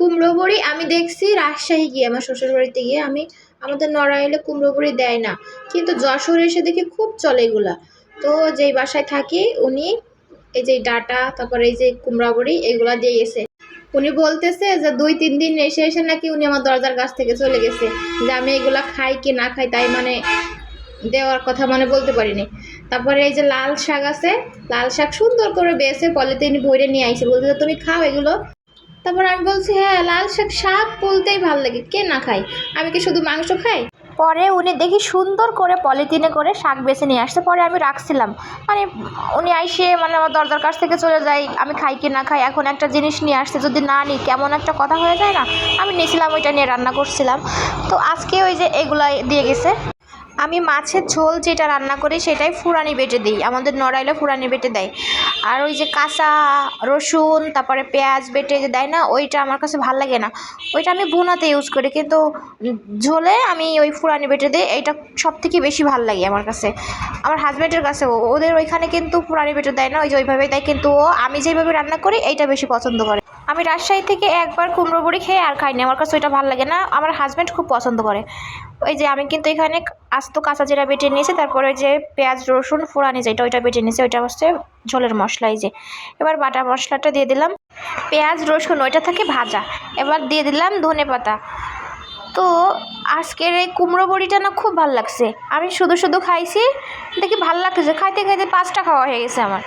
কুমড়ো বড়ি আমি দেখছি রাজশাহী গিয়ে, আমার শ্বশুর বাড়িতে গিয়ে আমি আমাদের নড়াইলে কুমড়ো বড়ি দেয় না। কিন্তু যশোরে এসে দেখি খুব চলে এগুলা। তো যেই বাসায় থাকি উনি, এই যে ডাটা, তারপরে এই যে কুমড়া বড়ি, এগুলা দিয়ে গেছে। উনি বলতেছে যে দুই, তিন দিন এসে এসে নাকি উনি আমার দরজার কাছ থেকে চলে গেছে, যে আমি এগুলা খাই কি না খাই তাই মানে দেওয়ার কথা মানে বলতে পারিনি। তারপরে এই যে লাল শাক আছে, লাল শাক সুন্দর করে বেছে পলিথিন ভরে নিয়ে আইসে বলতে তুমি খাও এগুলো। তারপর আমি বলছি হ্যাঁ লাল শাক শাক বলতেই ভালো লাগে। কে না খাই আমি কি শুধু মাংস খাই? পরে উনি দেখি সুন্দর করে পলিথিনে করে শাক বেছে নিয়ে আসছে। পরে আমি রাখছিলাম। মানে উনি আইসে মানে আমার দরজার কাছ থেকে চলে যায়, আমি খাই কি না খাই, এখন একটা জিনিস নিয়ে আসছে, যদি না নিই, কেমন একটা কথা হয়ে যায় না? আমি নিয়েছিলাম, ওইটা নিয়ে রান্না করছিলাম। তো আজকে ওই যে এগুলা দিয়ে গেছে। আমি মাছের ঝোল যেটা রান্না করি সেটাই ফুরানি বেটে দিই। আমাদের নড়াইলে ফুরানি বেটে দেয়। আর ওই যে কাঁচা রসুন, তারপরে পেঁয়াজ বেটে যে দেয় না, ওইটা আমার কাছে ভালো লাগে না। ওইটা আমি ভুনাতে ইউজ করি, কিন্তু ঝোলে আমি ওই ফুরানি বেটে দিই, এইটা সব থেকে বেশি ভালো লাগে আমার কাছে। আমার হাজব্যান্ডের কাছে ওদের ওইখানে কিন্তু ফুরানি বেটে দেয় না, ওই যে ওইভাবে দেয়, কিন্তু ও আমি যেভাবে রান্না করি, এইটা বেশি পছন্দ করে। আমি রাজশাহী থেকে একবার কুমড়ো বড়ি খেয়ে আর খাইনি। আমার কাছে ওইটা ভালো লাগে না। আমার হাজব্যান্ড খুব পছন্দ করে। ওই যে আমি কিন্তু এখানে আস্ত কাঁচা জিরা বেটে নিয়েছি, তারপরে যে পেঁয়াজ, রসুন, ফোড়ানি যেটা ওইটা বেটে নিয়েছি, ওইটা হচ্ছে ঝোলের মশলা এই যে। এবার বাটা মশলাটা দিয়ে দিলাম। পেঁয়াজ, রসুন ওইটা থাকে ভাজা। এবার দিয়ে দিলাম ধনে পাতা। তো আজকের এই কুমড়ো বড়িটা না খুব ভালো লাগছে। আমি শুধু শুধু খাইছি, দেখি ভালো লাগতেছে। খাইতে খাইতে পাঁচটা খাওয়া হয়ে গেছে আমার।